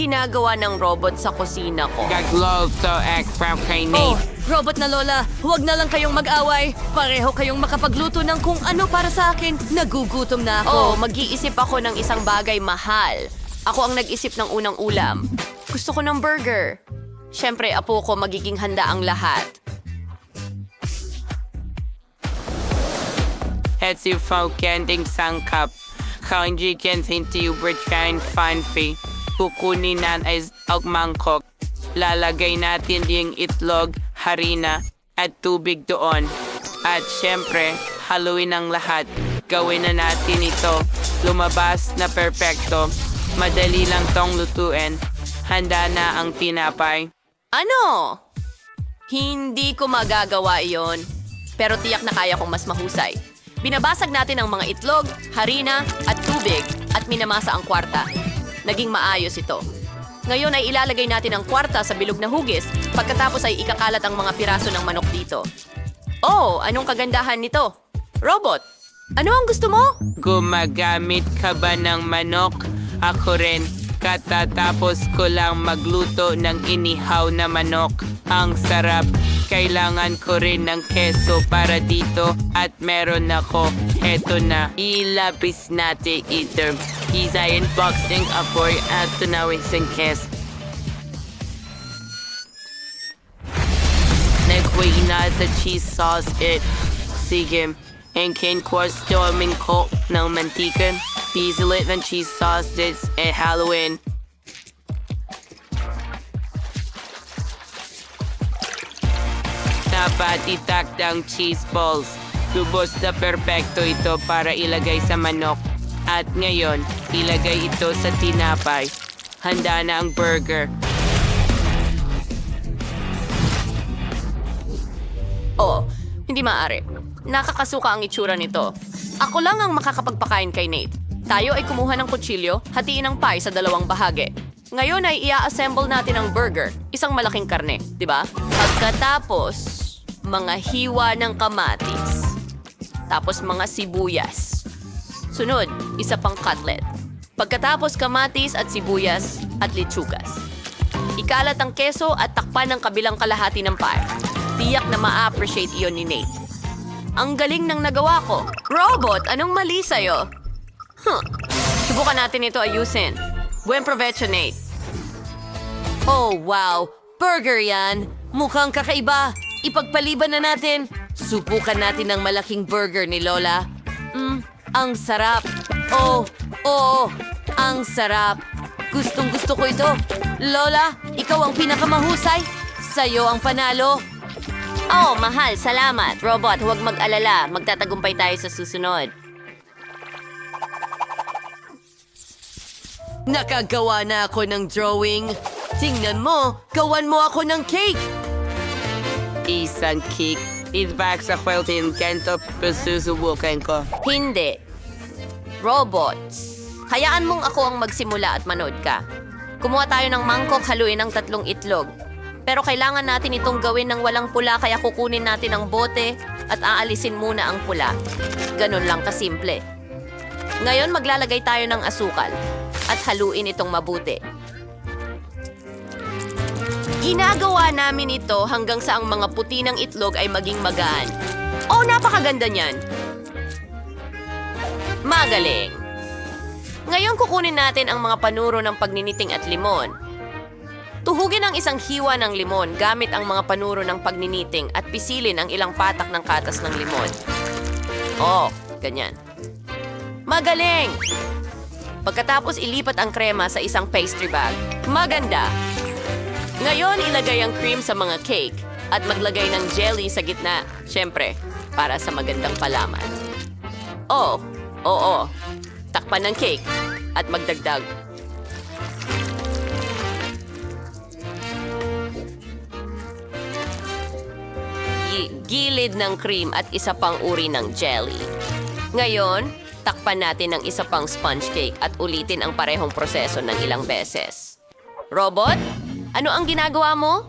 ginagawa ng robot sa kusina ko? Gaglol to kay Oh, robot na lola, huwag na lang kayong mag-away. Pareho kayong makapagluto ng kung ano para sa akin. Nagugutom na ako. Oh, mag-iisip ako ng isang bagay mahal. Ako ang nag-isip ng unang ulam. Gusto ko ng burger. Siyempre, apo ko magiging handa ang lahat. Hetsi Kending Sangkap. Kanji Kensin Tubert Kain Fanfi. Kukunin na ay ang mangkok. Lalagay natin yung itlog, harina, at tubig doon. At syempre, haluin ang lahat. Gawin na natin ito. Lumabas na perpekto. Madali lang tong lutuin. Handa na ang tinapay. Ano? Hindi ko magagawa iyon. Pero tiyak na kaya kong mas mahusay. Binabasag natin ang mga itlog, harina, at tubig at minamasa ang kwarta. Naging maayos ito. Ngayon ay ilalagay natin ang kwarta sa bilog na hugis pagkatapos ay ikakalat ang mga piraso ng manok dito. Oh, anong kagandahan nito? Robot, ano ang gusto mo? Gumagamit ka ba ng manok? Ako rin. Katatapos ko lang magluto ng inihaw na manok. Ang sarap. Kailangan ko rin ng keso para dito at meron ako. Eto na. Ilapis natin ito. Isa unboxing apoy at tunawin sa kes. Nagway na sa cheese sauce it. Sige. And can storming ko ng mantika. Piselit ng cheese sausage at Halloween. Dapat itak ang cheese balls. Lubos na perpekto ito para ilagay sa manok. At ngayon, ilagay ito sa tinapay. Handa na ang burger. Oo, hindi maaari. Nakakasuka ang itsura nito. Ako lang ang makakapagpakain kay Nate. Tayo ay kumuha ng kutsilyo, hatiin ang pie sa dalawang bahagi. Ngayon ay ia-assemble natin ang burger, isang malaking karne, di ba? Pagkatapos, mga hiwa ng kamatis. Tapos mga sibuyas. Sunod, isa pang cutlet. Pagkatapos kamatis at sibuyas at litsugas. Ikalat ang keso at takpan ng kabilang kalahati ng pie. Tiyak na ma-appreciate iyon ni Nate. Ang galing ng nagawa ko. Robot, anong mali sa'yo? Huh. Subukan natin ito ayusin. Buen provecho, Nate. Oh, wow. Burger yan. Mukhang kakaiba. Ipagpaliban na natin. Subukan natin ang malaking burger ni Lola. Mm, ang sarap. Oh, oo. Ang sarap. Gustong gusto ko ito. Lola, ikaw ang pinakamahusay. Sa'yo ang panalo. Oh, mahal, salamat. Robot, huwag mag-alala. Magtatagumpay tayo sa susunod. Nakagawa na ako ng drawing. Tingnan mo, gawan mo ako ng cake. Isang cake. Feedback sa kweltin kento pasusubukan ko. Hindi. Robots. Hayaan mong ako ang magsimula at manood ka. Kumuha tayo ng mangkok, haluin ng tatlong itlog. Pero kailangan natin itong gawin ng walang pula kaya kukunin natin ang bote at aalisin muna ang pula. Ganun lang kasimple. Ngayon maglalagay tayo ng asukal at haluin itong mabuti. Ginagawa namin ito hanggang sa ang mga puti ng itlog ay maging magaan. Oh, napakaganda niyan! Magaling! Ngayon kukunin natin ang mga panuro ng pagniniting at limon. Tuhugin ang isang hiwa ng limon gamit ang mga panuro ng pagniniting at pisilin ang ilang patak ng katas ng limon. Oh, ganyan. Magaling! Pagkatapos ilipat ang krema sa isang pastry bag. Maganda! Ngayon, ilagay ang cream sa mga cake at maglagay ng jelly sa gitna. Siyempre, para sa magandang palaman. Oh, oo. Takpan ng cake at magdagdag. Gi- gilid ng cream at isa pang uri ng jelly. Ngayon, takpan natin ng isa pang sponge cake at ulitin ang parehong proseso ng ilang beses. Robot, ano ang ginagawa mo?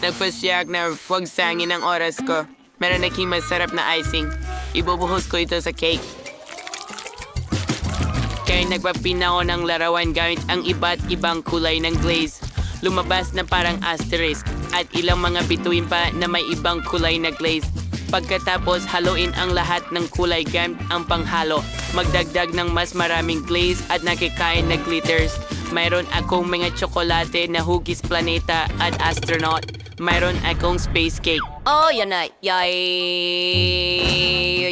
Nagpasyak na huwag sangin ang oras ko. Meron naging masarap na icing. Ibubuhos ko ito sa cake. kaya nagpapinaw ng larawan gamit ang iba't ibang kulay ng glaze. Lumabas na parang asterisk at ilang mga bituin pa na may ibang kulay na glaze. Pagkatapos haluin ang lahat ng kulay gamit ang panghalo. Magdagdag ng mas maraming glaze at nakikain na glitters. Mayroon akong mga tsokolate na hugis planeta at astronaut. Mayroon akong space cake. Oh, yan ay. Yay!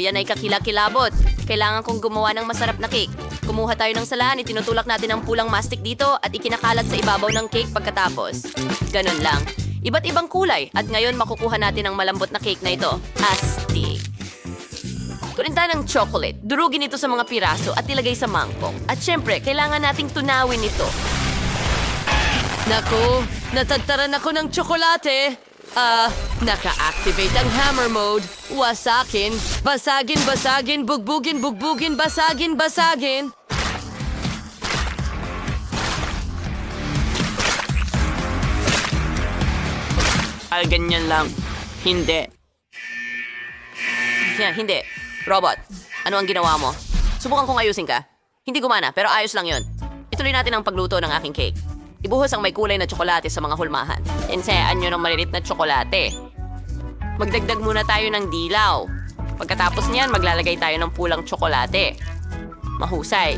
Yan ay kakilakilabot. Kailangan kong gumawa ng masarap na cake. Kumuha tayo ng salaan, itinutulak natin ang pulang mastic dito at ikinakalat sa ibabaw ng cake pagkatapos. Ganun lang. Iba't ibang kulay at ngayon makukuha natin ang malambot na cake na ito. Astig. Kunin tayo ng chocolate, durugin ito sa mga piraso at ilagay sa mangkok. At syempre, kailangan nating tunawin ito. Naku, natagtaran ako ng tsokolate. Ah, naka-activate ang hammer mode. Wasakin, basagin, basagin, bugbugin, bugbugin, basagin, basagin. Al ganyan lang. Hindi. Yan, hindi. Robot, ano ang ginawa mo? Subukan kong ayusin ka. Hindi gumana, pero ayos lang yon. Ituloy natin ang pagluto ng aking cake. Ibuhos ang may kulay na tsokolate sa mga hulmahan. Insayaan nyo ng maliit na tsokolate. Magdagdag muna tayo ng dilaw. Pagkatapos niyan, maglalagay tayo ng pulang tsokolate. Mahusay.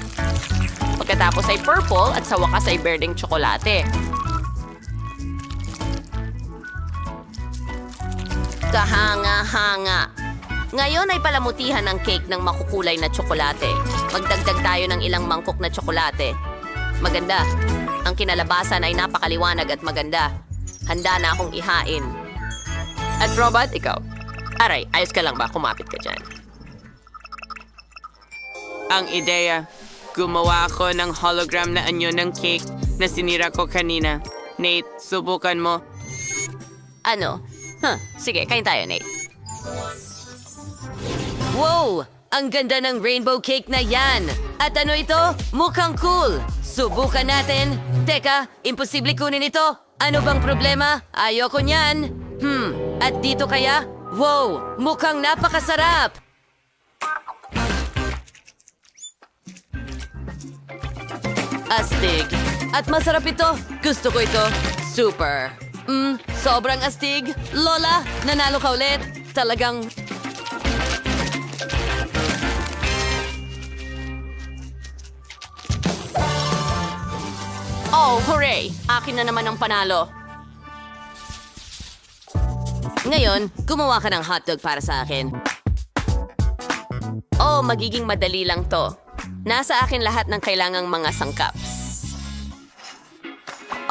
Pagkatapos ay purple at sa wakas ay berdeng tsokolate. Kahanga-hanga. Ngayon ay palamutihan ang cake ng makukulay na tsokolate. Magdagdag tayo ng ilang mangkok na tsokolate. Maganda. Ang kinalabasan ay napakaliwanag at maganda. Handa na akong ihain. At Robot, ikaw. Aray, ayos ka lang ba? Kumapit ka dyan. Ang ideya, gumawa ako ng hologram na anyo ng cake na sinira ko kanina. Nate, subukan mo. Ano? Huh, sige, kain tayo, Nate. Wow! Ang ganda ng rainbow cake na yan! At ano ito? Mukhang cool! Subukan natin! Teka, imposible kunin ito! Ano bang problema? Ayoko niyan! Hmm, at dito kaya? Wow! Mukhang napakasarap! Astig. At masarap ito. Gusto ko ito. Super. Mm, sobrang astig. Lola, nanalo ka ulit. Talagang... Oh, hooray! Akin na naman ang panalo. Ngayon, gumawa ka ng hotdog para sa akin. Oh, magiging madali lang to. Nasa akin lahat ng kailangang mga sangkaps.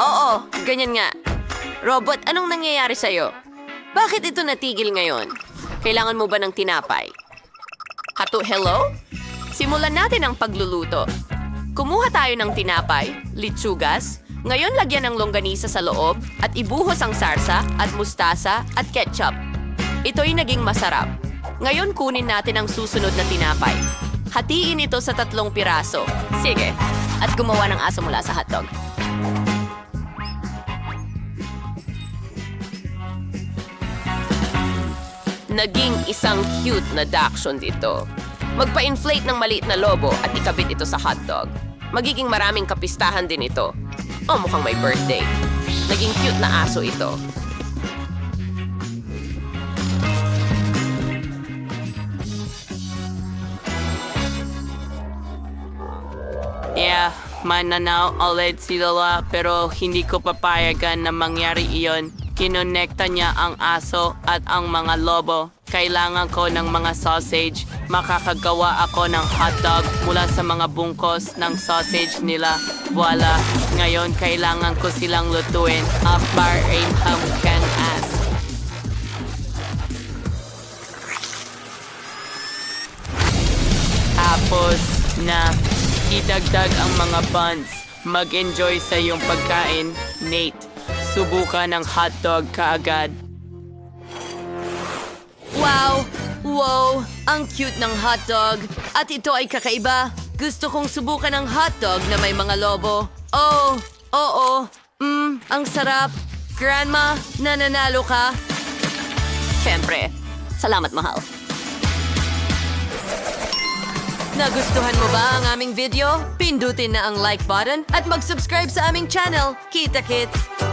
Oo, ganyan nga. Robot, anong nangyayari sa'yo? Bakit ito natigil ngayon? Kailangan mo ba ng tinapay? Hato, hello? Simulan natin ang pagluluto. Kumuha tayo ng tinapay, litsugas, ngayon lagyan ng longganisa sa loob at ibuhos ang sarsa at mustasa at ketchup. Ito'y naging masarap. Ngayon kunin natin ang susunod na tinapay. Hatiin ito sa tatlong piraso. Sige. At gumawa ng aso mula sa hotdog. Naging isang cute na dachshund dito. Magpa-inflate ng maliit na lobo at ikabit ito sa hotdog. Magiging maraming kapistahan din ito. Oh, mukhang may birthday. Naging cute na aso ito. Yeah, mananaw ulit si Lola pero hindi ko papayagan na mangyari iyon. Kinonekta niya ang aso at ang mga lobo. Kailangan ko ng mga sausage. Makakagawa ako ng hotdog mula sa mga bungkos ng sausage nila. Voila! Ngayon kailangan ko silang lutuin. Upbar Abraham can ask. Tapos na idagdag ang mga buns. Mag-enjoy sa iyong pagkain, Nate. Subukan ng hotdog kaagad. Wow! Wow! Ang cute ng hotdog. At ito ay kakaiba. Gusto kong subukan ng hotdog na may mga lobo. Oh! Oo! Mmm, ang sarap. Grandma, nananalo ka? Siyempre. Salamat, mahal. Nagustuhan mo ba ang aming video? Pindutin na ang like button at mag-subscribe sa aming channel. Kita kits!